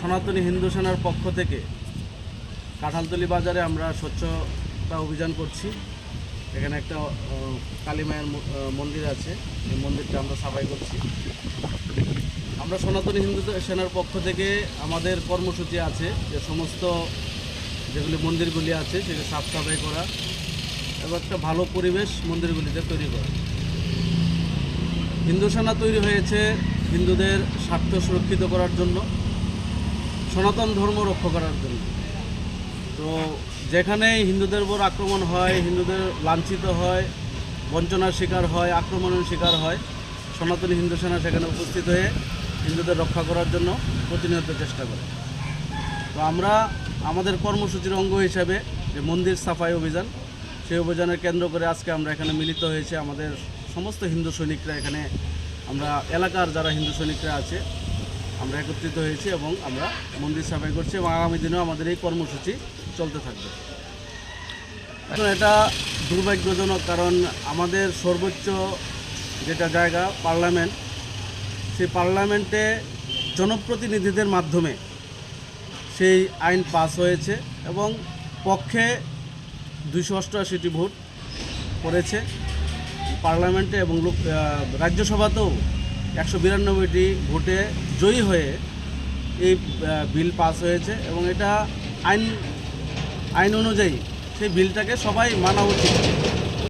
সনাতনী হিন্দু সেনার পক্ষ থেকে কাঁঠালতলি বাজারে আমরা স্বচ্ছতা অভিযান করছি। এখানে একটা কালী মায়ের মন্দির আছে। এই মন্দিরটা আমরা সাফাই করছি। আমরা সনাতনী হিন্দু সেনার পক্ষ থেকে আমাদের কর্মসূচি আছে যে সমস্ত যেগুলি মন্দিরগুলি আছে সেগুলি সাফ সাফাই করা এবং একটা ভালো পরিবেশ মন্দিরগুলিতে তৈরি করা। হিন্দু সেনা তৈরি হয়েছে হিন্দুদের স্বার্থ সুরক্ষিত করার জন্য। সনাতন ধর্ম রক্ষা করার জন্য। তো যেখানে হিন্দুদের উপর আক্রমণ হয়, হিন্দুদের লাঞ্ছিত হয়, বঞ্চনার শিকার হয়, আক্রমণের শিকার হয়, সনাতনী হিন্দু সেনা সেখানে উপস্থিত হয়ে হিন্দুদের রক্ষা করার জন্য প্রতিনিয়ত চেষ্টা করে। তো আমরা আমাদের কর্মসূচির অঙ্গ হিসাবে যে মন্দির সাফাই অভিযান, সেই অভিযানের কেন্দ্র করে আজকে আমরা এখানে মিলিত হয়েছে। আমাদের সমস্ত হিন্দু সৈনিকরা এখানে, আমরা এলাকার যারা হিন্দু সৈনিকরা আছে আমরা একত্রিত হয়েছি এবং আমরা মন্দির সাফাই করছি এবং আগামী দিনেও আমাদের এই কর্মসূচি চলতে থাকবে। এটা দুর্ভাগ্যজনক কারণ আমাদের সর্বোচ্চ যেটা জায়গা, পার্লামেন্ট, সেই পার্লামেন্টে জনপ্রতিনিধিদের মাধ্যমে সেই আইন পাস হয়েছে এবং পক্ষে দুইশো অষ্টআশিটি ভোট পড়েছে। পার্লামেন্টে এবং লোক রাজ্যসভাতেও একশো বিরানব্বইটি ভোটে জয়ী হয়ে এই বিল পাস হয়েছে এবং এটা আইন আইন অনুযায়ী সেই বিলটাকে সবাই মানা উচিত।